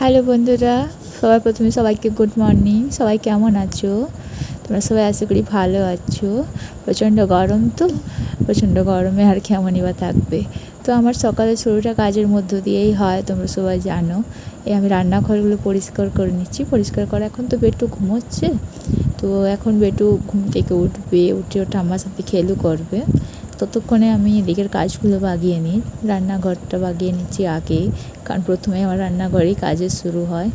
Hello বন্ধুরা, সবাই প্রথমে সবাইকে গুড মর্নিং সবাই কেমন আছো? তোমরা সবাই আশা করি ভালো আছো। প্রচণ্ড গরম তো, প্রচণ্ড গরমে আর কেমনই বা থাকবে। তো আমার সকালে শুরুটা কাজের মধ্য দিয়েই হয়, তোমরা সবাই জানো। এই আমি রান্নাঘরগুলো পরিষ্কার করে নিচ্ছি। পরিষ্কার করা এখন তো বেটু ঘুমোচ্ছে। তো এখন বেটু ঘুম থেকে উঠবে, উঠে ওটা আমার সাথে খেলু করবে। ততক্ষণে আমি এদিকের কাজগুলো বাগিয়ে নিই, রান্নাঘরটা বাগিয়ে নিচ্ছি আগে কারণ প্রথমে আমার রান্নাঘরেই কাজের শুরু হয়।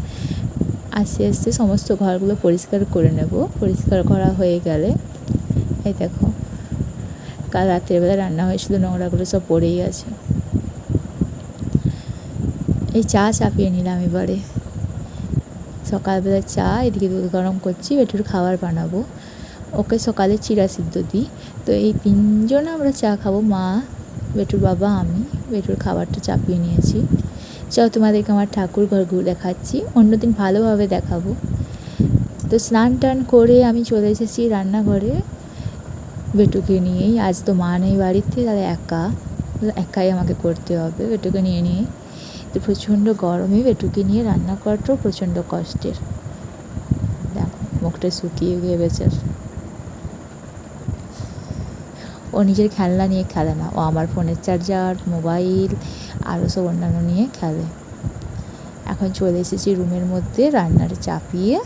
আস্তে আস্তে সমস্ত ঘরগুলো পরিষ্কার করে নেব। পরিষ্কার করা হয়ে গেলে, এই দেখো, কাল রাত্রের বেলা রান্না হয়েছিল, নোংরাগুলো সব পড়েই আছে। এই চা চাপিয়ে নিলাম এবারে। সকালবেলা চা, এদিকে দুধ গরম করছি বেটুর খাবার বানাবো। ওকে সকালে চিরা সিদ্ধ দিই। তো এই তিনজন আমরা চা খাব, মা, বেটুর বাবা, আমি। বেটুর খাবারটা চাপিয়ে নিয়েছি। চলো তোমাদেরকে আমার ঠাকুর ঘর ঘুরে দেখাচ্ছি, অন্যদিন ভালোভাবে দেখাবো। তো স্নান টান করে আমি চলে এসেছি রান্নাঘরে। বেটুকে নিয়েই, আজ তো মা নেই বাড়িতে, তাহলে একা। একাই আমাকে করতে হবে, বেটুকে নিয়ে নিয়ে তো প্রচণ্ড গরমে বেটুকে নিয়ে রান্না করাটাও প্রচণ্ড কষ্টের। দেখো, মুখটা শুকিয়ে গিয়ে বেচার ও নিজের খেলনা নিয়ে খেলে না। ও আমার ফোনের চার্জার, মোবাইল আরও সব অন্যান্য নিয়ে খেলে। এখন চলে এসেছি রুমের মধ্যে রান্নাটা চাপিয়ে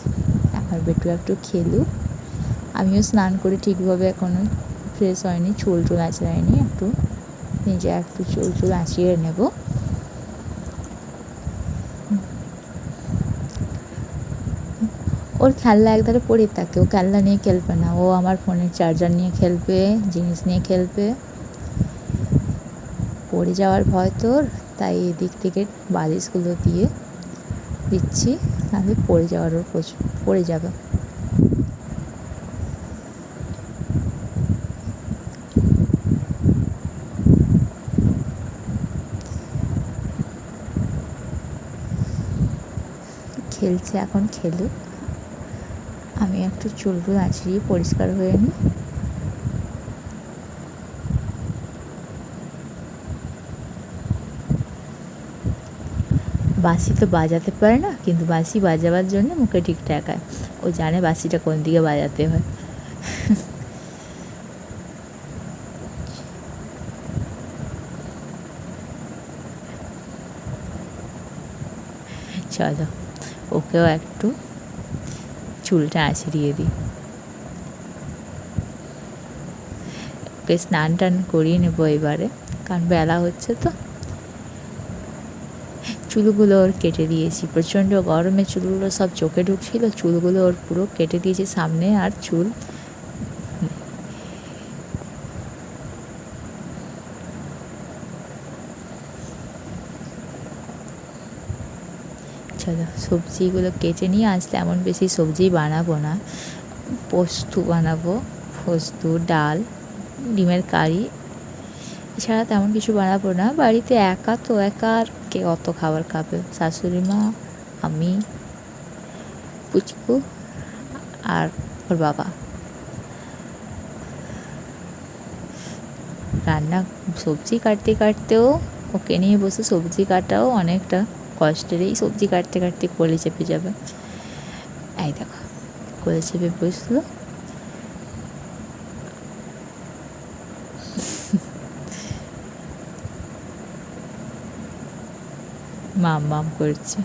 এখন বেটু একটু খেলুক। আমিও স্নান করে ঠিকভাবে এখনও ফ্রেশ হয়নি, চুল টুল আঁচড়ায়নি একটু নিজে একটু চুল টুল আঁচিয়ে নেব। ওর খেলনা একধারে পড়ে থাকে, ও খেলনা নিয়ে খেলবে না, ও আমার ফোনের চার্জার নিয়ে খেলবে, জিনিস নিয়ে খেলবে। পড়ে যাওয়ার ভয় তোর, তাই এদিক থেকে বালিশগুলো দিয়ে দিচ্ছি তাহলে পড়ে যাওয়ারও প্রচুর, পড়ে যাবে। খেলছে এখন, খেলুক। আমি একটু চুলগুলো আঁচড়িয়ে পরিষ্কার হয়ে নিই। বাঁশি তো বাজাতে পারে না, কিন্তু বাঁশি বাজাবার জন্য মুখে ঠিক ঠেকায়। ও জানে বাঁশিটা কোন দিকে বাজাতে হয়। চলো, ওকেও একটু চুলটা আছড়িয়ে দিই। ওকে স্নান টান করিয়ে নেব এবারে, কারণ বেলা হচ্ছে তো। চুলগুলো ওর কেটে দিয়েছি, প্রচণ্ড গরমে চুলগুলো সব চোখে ঢুকছিল, চুলগুলো ওর পুরো কেটে দিয়েছি সামনে আর চুল। চলো সবজিগুলো কেটে নিয়ে আজ তেমন বেশি সবজি বানাবো না। পোস্ত বানাবো, পোস্ত, ডাল, ডিমের কারি, এছাড়া তেমন কিছু বানাবো না। বাড়িতে একা তো একা আর কে অত খাবার খাবে? শাশুড়ি মা, আমি, পুচকু আর ওর বাবা। রান্না সবজি কাটতে কাটতেও ওকে নিয়ে বসে সবজি কাটাও অনেকটা কষ্টের এই সবজি কাটতে কাটতে কোলে চেপে যাবে। এই দেখো, কোলে চেপে বসল। মাম মাম করছে।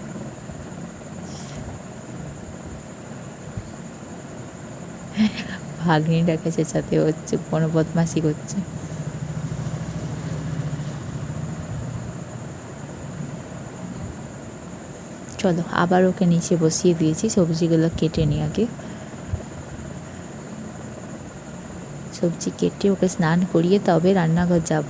ভাগ্নি ভাগ্নিটাকে চেঁচাতে হচ্ছে, কোনো বদমাসি করছে। চলো, আবার ওকে নিচে বসিয়ে দিয়েছি, সবজিগুলো কেটে নিই আগে। সবজি কেটে ওকে স্নান করিয়ে তবে রান্নাঘর যাব।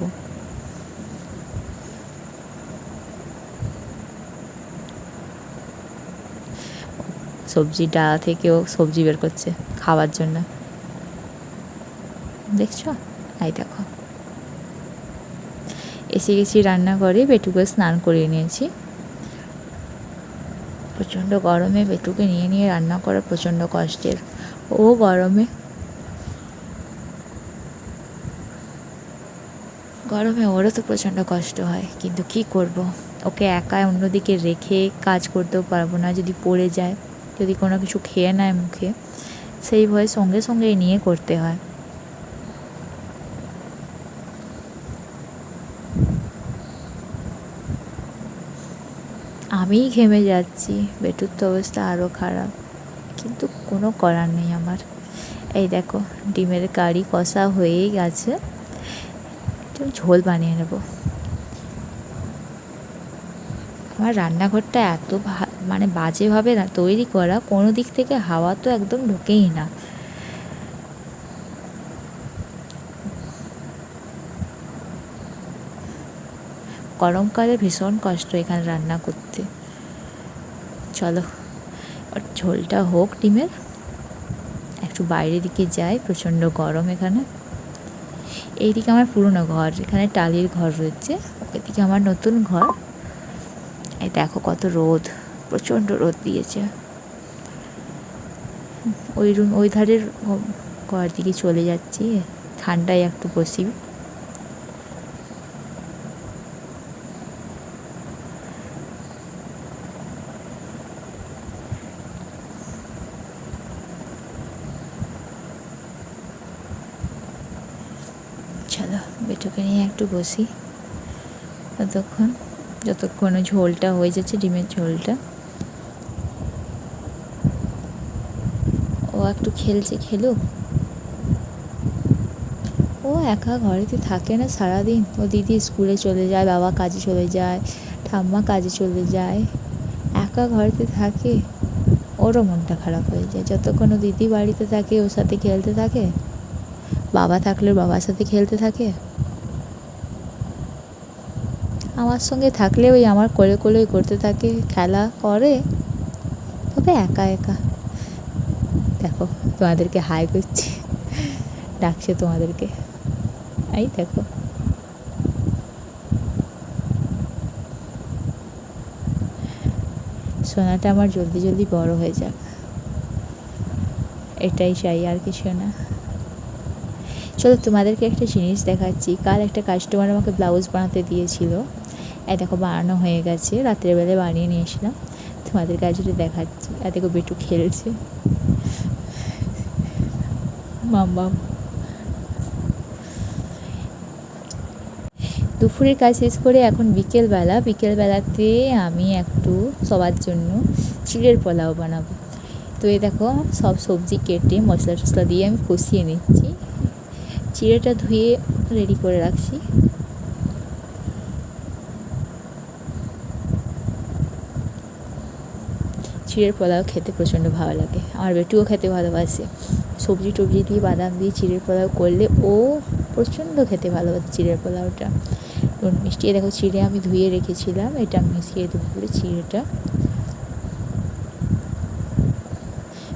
সবজি ডালা থেকেও সবজি বের করছে খাওয়ার জন্য। দেখছ? এই দেখো। এসে গেছি রান্নাঘরে, বেটুকে স্নান করিয়ে নিয়েছি। প্রচণ্ড গরমে বেটুকে নিয়ে নিয়ে রান্না করা প্রচণ্ড কষ্টের। ও গরমে। গরমে ওরও তো প্রচণ্ড কষ্ট হয়, কিন্তু কী করব? ওকে একা অন্যদিকে রেখে কাজ করতেও পারব না, যদি পড়ে যায়, যদি কোনো কিছু খেয়ে নেয় মুখে, সেই ভয়ে সঙ্গে সঙ্গে নিয়ে করতে হয়। আমিই ঘেমে যাচ্ছি। বেটুর তো অবস্থা আরও খারাপ। কিন্তু কোনো করার নেই আমার। এই দেখো, ডিমের কারি কষা হয়েই গেছে। একটু ঝোল বানিয়ে নেব। আমার রান্নাঘরটা এত মানে বাজেভাবে না তৈরি করা, কোনো দিক থেকে হাওয়া তো একদম ঢোকেই না। গরমকালে ভীষণ কষ্ট এখানে রান্না করতে। চলো। ঝোলটা হোক ডিমের। একটু বাইরের দিকে যাই, প্রচণ্ড গরম এখানে। এইদিকে আমার পুরনো ঘর, এখানে টালির ঘর রয়েছে। এদিকে আমার নতুন ঘর। এই দেখো কত রোদ, প্রচণ্ড রোদ দিয়েছে। ওই রুম, ওই ধারের ঘর দিকে চলে যাচ্ছি। ঠান্ডায় একটু বসি চলো বেটুকে নিয়ে একটু বসি। ততক্ষণ যতক্ষণ ঝোলটা হয়ে যাচ্ছে, ডিমের ঝোলটা। ও একটু খেলছে, খেলুক। ও একা ঘরেতে থাকে না সারাদিন। ও দিদি স্কুলে চলে যায়, বাবা কাজে চলে যায়, ঠাম্মা কাজে চলে যায়। একা ঘরেতে থাকে, ওরও মনটা খারাপ হয়ে যায়। যতক্ষণ দিদি বাড়িতে থাকে, ওর সাথে খেলতে থাকে, বাবা থাকলে বাবার সাথে খেলতে থাকে। আমার সঙ্গে থাকলে ওই আমার কোলে কোলে করতে থাকে, খেলা করে। তবে একা একা। দেখো, তোমাদেরকে হাই করছি। ডাকছে তোমাদেরকে। এই দেখো। সোনাটা আমার জলদি জলদি বড় হয়ে যাক। এটাই চাই, আর কিছু না। চলো তোমাদেরকে একটা জিনিস দেখাচ্ছি। কাল একটা কাস্টমার আমাকে ব্লাউজ বানাতে দিয়েছিল। দেখো বানানো হয়ে গেছে। রাত্রের বেলায় বানিয়ে নিয়ে এসলাম তোমাদের কাছে দেখাচ্ছি। আর দেখো বেটু খেলছে। মাম্মা দুপুরের কাজ শেষ করে এখন বিকেলবেলা। বিকেলবেলাতে আমি একটু সবার জন্য চিড়ের পোলাও বানাবো। তো এই দেখো, সব সবজি কেটে মশলা টশলা দিয়ে আমি কষিয়ে নিচ্ছি। চিড়েটা ধুয়ে রেডি করে রাখছি। চিড়ের পোলাও খেতে প্রচণ্ড ভালো লাগে। আমার বেটুও খেতে ভালোবাসে। সবজি টবজি দিয়ে বাদাম দিয়ে চিড়ের পোলাও করলে ও প্রচণ্ড খেতে ভালোবাসে চিড়ের পোলাওটা। নুন, মিষ্টি। দেখো, চিড়ে আমি ধুয়ে রেখেছিলাম। এটা মিশিয়ে দেবো পুরো চিড়েটা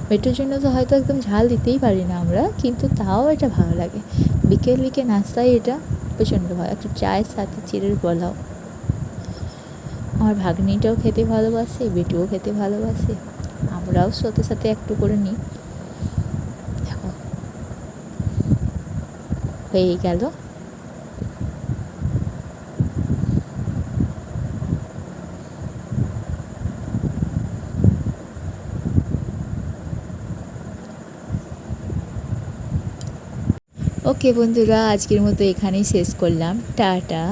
পেটের জন্য তো হয়তো একদম ঝাল দিতেই পারি না আমরা, কিন্তু তাও এটা ভালো লাগে। বিকেল বিকেল নাস্তায় এটা প্রচণ্ড ভালো। একটু চায়ের সাথে চিড়ের পোলাও। আমার ভাগ্নিটাও খেতে ভালোবাসে, বেটুও খেতে ভালোবাসে। আমরাও সাথে সাথে একটু করে নিই। দেখো। হয়ে গেল। ওকে বন্ধুরা, আজকের মতো এখানেই শেষ করলাম। টাটা।